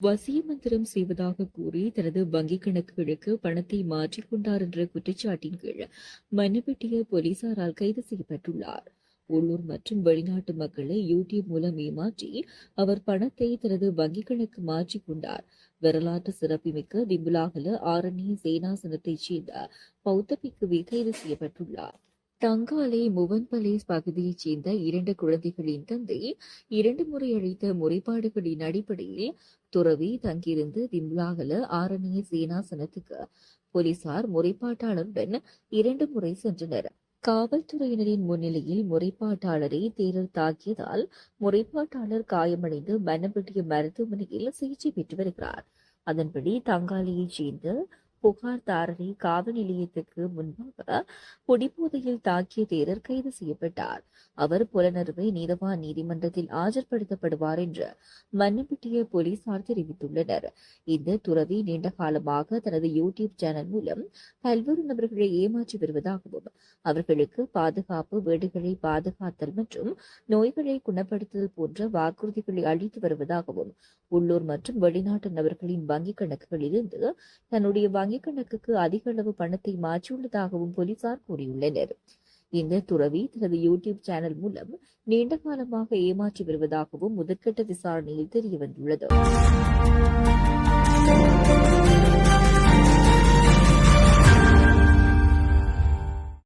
வசியமந்திரம் செய்வதாக கூறி தனது வங்கிக் கணக்குகளுக்கு பணத்தை மாற்றிக் கொண்டார் என்ற குற்றச்சாட்டின் கீழ் மன்னிப்பெட்டிய போலீசாரால் கைது செய்யப்பட்டுள்ளார். உள்ளூர் மற்றும் வெளிநாட்டு மக்களை யூடியூப் மூலம் ஏமாற்றி அவர் பணத்தை தனது வங்கிக் கணக்கு மாற்றிக்கொண்டார் வரலாற்று சிறப்புமிக்க திம்புலாகல ஆரண்ய சேனாசனத்தைச் சேர்ந்த பௌத்த பிக்குவி கைது செய்யப்பட்டுள்ளார். தங்காலை முவன்பலேஸ் பகுதியைச் சேர்ந்த இரண்டு குழந்தைகளின் தந்தை இரண்டு முறை அளித்த முறைப்பாடுகளின் அடிப்படையில் துறவி தங்கியிருந்து திம்லாகல ஆரணிய சேனாசனத்துக்கு போலீசார் முறைப்பாட்டாளருடன் இரண்டு முறை சென்றனர். காவல்துறையினரின் முன்னிலையில் முறைப்பாட்டாளரை தேரர் தாக்கியதால் முறைப்பாட்டாளர் காயமடைந்து மன்னப்பட்டிய மருத்துவமனையில் சிகிச்சை பெற்று வருகிறார். அதன்படி தங்காலியைச் சேர்ந்த புகார்தாரணி காவல் நிலையத்துக்கு முன்பாக குடிபோதையில் தாக்கிய தேரர் கைது செய்யப்பட்டார். அவர் புலனறுவை நீதவான் நீதிமன்றத்தில் ஆஜர்படுத்தப்படுவார் என்று மன்னப்பட்டிய போலீசார் தெரிவித்துள்ளனர். இந்த துறவி நீண்ட காலமாக தனது யூடியூப் சேனல் மூலம் பல்வேறு நபர்களை ஏமாற்றி வருவதாகவும் அவர்களுக்கு பாதுகாப்பு வீடுகளை பாதுகாத்தல் மற்றும் நோய்களை குணப்படுத்துதல் போன்ற வாக்குறுதிகளை அளித்து வருவதாகவும் உள்ளூர் மற்றும் வெளிநாட்டு நபர்களின் வங்கிக் கணக்குகளிலிருந்து தன்னுடைய வங்கிக் கணக்குக்கு அதிக அளவு பணத்தை மாற்றியுள்ளதாகவும் போலீசார் கூறியுள்ளனர். இந்த துறவி தனது யூடியூப் சேனல் மூலம் நீண்ட காலமாக ஏமாற்றி வருவதாகவும் முதற்கட்ட விசாரணையில் தெரியவந்துள்ளது.